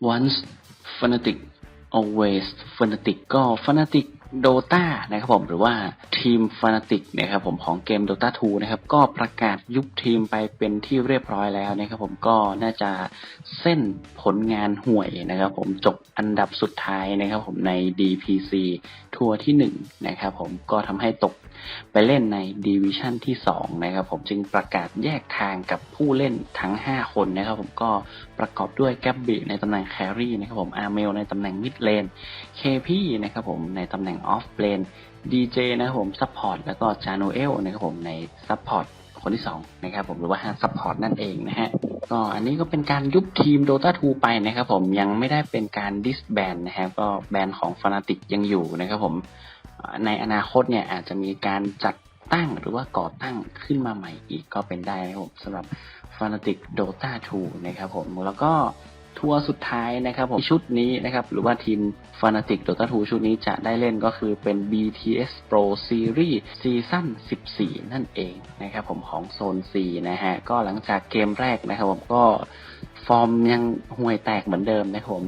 once fanatic always fanatic. ก็ fanatic Dota นะครับผมหรือว่าทีม fanatic นะครับผมของเกม Dota 2 นะครับก็ประกาศยุบทีมไปเป็นที่เรียบร้อยแล้วนะครับผมก็น่าจะเส้นผลงานห่วยนะครับผมจบอันดับสุดท้ายนะครับผมใน DPC ทัวร์ที่1นะครับผมก็ทำให้ตกไปเล่นในดิวิชั่นที่2นะครับผมจึงประกาศแยกทางกับผู้เล่นทั้ง 5 คนนะครับผมก็ประกอบด้วยแกบบิในตำแหน่งแครี่นะครับผมอาร์เมลในตำแหน่งมิดเลน KP นะครับผมในตำแหน่งออฟเลน DJ นะครับผมซัพพอร์ตแล้วก็จา n นเอลนะครับผมในซัพพอร์ตคนที่2นะครับผมหรือว่าฮาร์ดซัพพอร์ตนั่นเองนะฮะก็อันนี้ก็เป็นการยุบทีม Dota 2 ไปนะครับผมยังไม่ได้เป็นการดิสแบนนะครับก็แบนของ Fnatic ยังอยู่นะครับผมในอนาคตเนี่ยอาจจะมีการจัดตั้งหรือว่าก่อตั้งขึ้นมาใหม่อีกก็เป็นได้นะครับผมสำหรับ Fnatic Dota 2 นะครับผมแล้วก็ ทัวร์สุดท้ายนะครับผมชุดนี้นะครับหรือว่าทีม Fnatic Dota 2 ชุดนี้จะได้เล่นก็คือเป็น BTS Pro Series ซีซั่น14 นั่นเองนะครับผมของโซน C นะฮะก็หลังจากเกมแรกนะครับผมก็ฟอร์มยังห่วยแตกเหมือนเดิมนะครับผม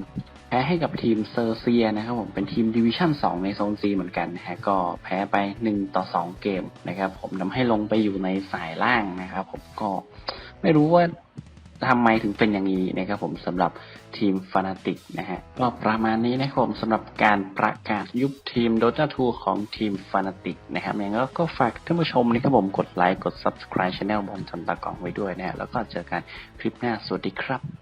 แพ้ให้กับทีมเซอร์เซียนะครับผมเป็นทีมดิวิชั่น2 ในโซน C เหมือนกันนะฮะก็แพ้ไป 1 ต่อ 2 เกมนะครับผมทำให้ลงไปอยู่ในสายล่างนะครับผมก็ไม่รู้ว่า ทำไมถึงเป็นอย่างนี้นะครับผมสำหรับทีมฟานาติกนะฮะก็ประมาณนี้นะครับผมสำหรับการประกาศยุบทีม Dota 2 ของทีมฟานาติกนะครับยังไงก็ฝากท่านผู้ชมนะครับผมกดไลค์กด subscribe channel บอลชนตากองไว้ด้วยนะฮะแล้วก็เจอกันคลิปหน้าสวัสดีครับ